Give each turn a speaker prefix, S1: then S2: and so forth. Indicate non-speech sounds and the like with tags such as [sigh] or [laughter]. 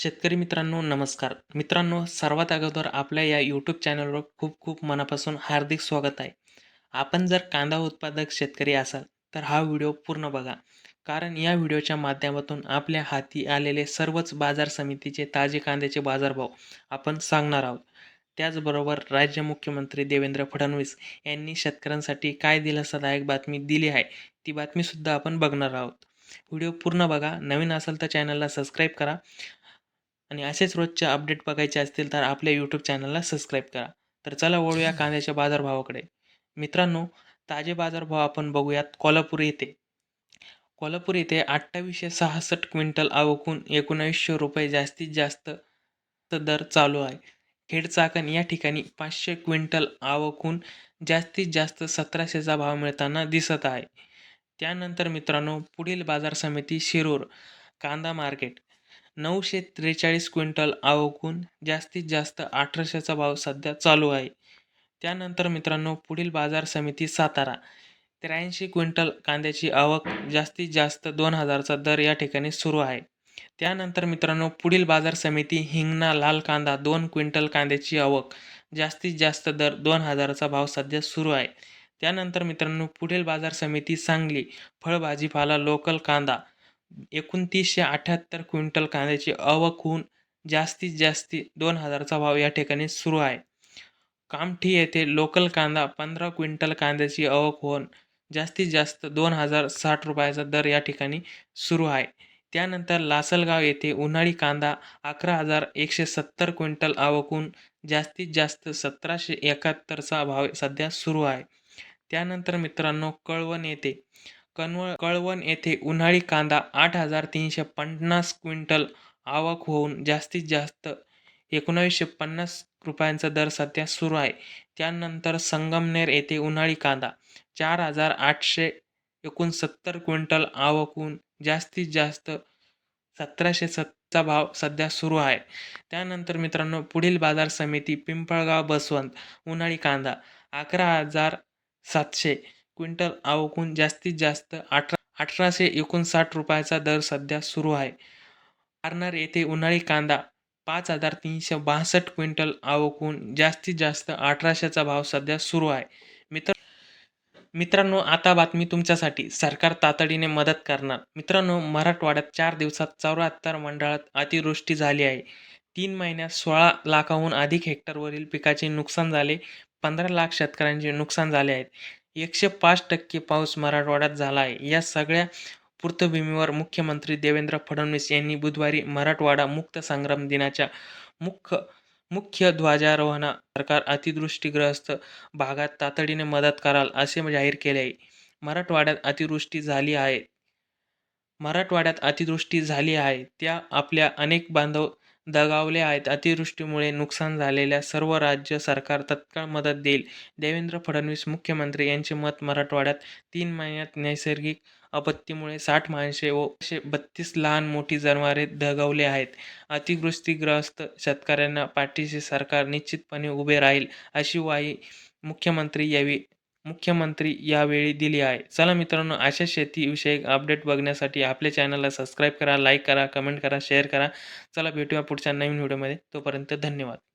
S1: शेतकरी मित्रांनो नमस्कार. मित्रांनो सर्वात अगोदर आपल्या या यूट्यूब चॅनलवर खूप खूप मनापासून हार्दिक स्वागत आहे. आपण जर कांदा उत्पादक शेतकरी असाल तर हा व्हिडिओ पूर्ण बघा. कारण या व्हिडिओच्या माध्यमातून आपल्या हाती आलेले सर्वच बाजार समितीचे ताजे कांद्याचे बाजारभाव आपण सांगणार आहोत. त्याचबरोबर राज्य मुख्यमंत्री देवेंद्र फडणवीस यांनी शेतकऱ्यांसाठी काय दिलासादायक बातमी दिली आहे ती बातमीसुद्धा आपण बघणार आहोत. व्हिडिओ पूर्ण बघा. नवीन असेल तर चॅनलला सबस्क्राईब करा. आणि असेच रोजचे अपडेट बघायचे असतील तर आपल्या यूट्यूब चॅनलला सबस्क्राईब करा. तर चला वळूया [laughs] कांद्याच्या बाजारभावाकडे. मित्रांनो ताजे बाजारभाव आपण बघूयात कोल्हापूर येथे. कोल्हापूर येथे अठ्ठावीसशे सहासष्ट क्विंटल आवकून एकोणावीसशे रुपये जास्तीत जास्त दर चालू आहे. खेड चाकण या ठिकाणी पाचशे क्विंटल आवकून जास्तीत जास्त सतराशेचा भाव मिळताना दिसत आहे. त्यानंतर मित्रांनो पुढील बाजार समिती शिरूर कांदा मार्केट. नऊशे त्रेचाळीस क्विंटल आवकून जास्तीत जास्त अठराशेचा भाव सध्या चालू आहे. त्यानंतर मित्रांनो पुढील बाजार समिती सातारा. त्र्याऐंशी क्विंटल कांद्याची आवक जास्तीत जास्त दोन हजारचा दर या ठिकाणी सुरू आहे. त्यानंतर मित्रांनो पुढील बाजार समिती हिंगणा लाल कांदा दोन क्विंटल कांद्याची आवक जास्तीत जास्त दर दोन हजाराचा भाव सध्या सुरू आहे. त्यानंतर मित्रांनो पुढील बाजार समिती सांगली फळभाजीपाला लोकल कांदा एकोणतीसशे अठ्ठ्याहत्तर क्विंटल कांद्याची आवक होऊन जास्तीत जास्त दोन हजारचा भाव या ठिकाणी सुरू आहे. कामठी येथे लोकल कांदा पंधरा क्विंटल कांद्याची आवक होऊन जास्तीत जास्त दोन हजार साठ रुपयाचा दर या ठिकाणी सुरू आहे. त्यानंतर लासलगाव येथे उन्हाळी कांदा अकरा हजार एकशे सत्तर क्विंटल आवकून जास्तीत जास्त सतराशे एकाहत्तरचा भाव सध्या सुरू आहे. त्यानंतर मित्रांनो कळवण येथे कणव कळवण येथे उन्हाळी कांदा आठ हजार तीनशे पन्नास क्विंटल आवक होऊन जास्तीत जास्त एकोणावीसशे पन्नास रुपयांचा दर सध्या सुरू आहे. त्यानंतर संगमनेर येथे उन्हाळी कांदा चार हजार आठशे एकोणसत्तर क्विंटल आवकून जास्तीत जास्त सतराशे सत्ता भाव सध्या सुरू आहे. त्यानंतर मित्रांनो पुढील बाजार समिती पिंपळगाव बसवंत उन्हाळी कांदा अकरा हजार सातशे क्विंटल आवकून जास्तीत जास्त अठरा अठराशे एकोणसाठ रुपयाचा दर सध्या सुरू आहे. पारनेर येथे उन्हाळी कांदा पाच हजार तीनशे बासष्ट क्विंटल आवकून जास्तीत जास्त अठराशेचा भाव सध्या सुरू आहे. मित्र मित्रांनो आता बातमी तुमच्यासाठी. सरकार तातडीने मदत करणार. मित्रांनो मराठवाड्यात चार दिवसात चौऱ्याहत्तर मंडळात अतिवृष्टी झाली आहे. तीन महिन्यात सोळा लाखाहून अधिक हेक्टरवरील पिकाचे नुकसान झाले. पंधरा लाख शेतकऱ्यांचे नुकसान झाले आहेत एकशे पाच टक्के पाऊस मराठवाड्यात झाला आहे या सगळ्या पृथ्वीभूमीवर मुख्यमंत्री देवेंद्र फडणवीस यांनी बुधवारी मराठवाडा मुक्त संग्राम दिनाच्या मुख्य मुख्य ध्वजारोहणा सरकार अतिवृष्टीग्रस्त भागात तातडीने मदत कराल असे जाहीर केले आहे. मराठवाड्यात अतिवृष्टी झाली आहे. मराठवाड्यात अतिवृष्टी झाली आहे. त्या आपल्या अनेक बांधव दगावले आहेत. अतिवृष्टीमुळे नुकसान झालेल्या सर्व राज्य सरकार तत्काळ मदत देईल. देवेंद्र फडणवीस मुख्यमंत्री यांचे मत मराठवाड्यात तीन महिन्यात नैसर्गिक आपत्तीमुळे साठ माणसे व एकशे बत्तीस लहान मोठी जनावरे दगावले आहेत. अतिवृष्टीग्रस्त शेतकऱ्यांना पाठीशी सरकार निश्चितपणे उभे राहील अशी वाही मुख्यमंत्री यावी मुख्यमंत्री यावेळी दिली आहे. चला मित्रांनो अशा शेतीविषयक अपडेट बघण्यासाठी आपल्या चॅनलला सबस्क्राईब करा लाईक करा कमेंट करा शेअर करा. चला भेटूया पुढच्या नवीन व्हिडिओमध्ये तोपर्यंत धन्यवाद.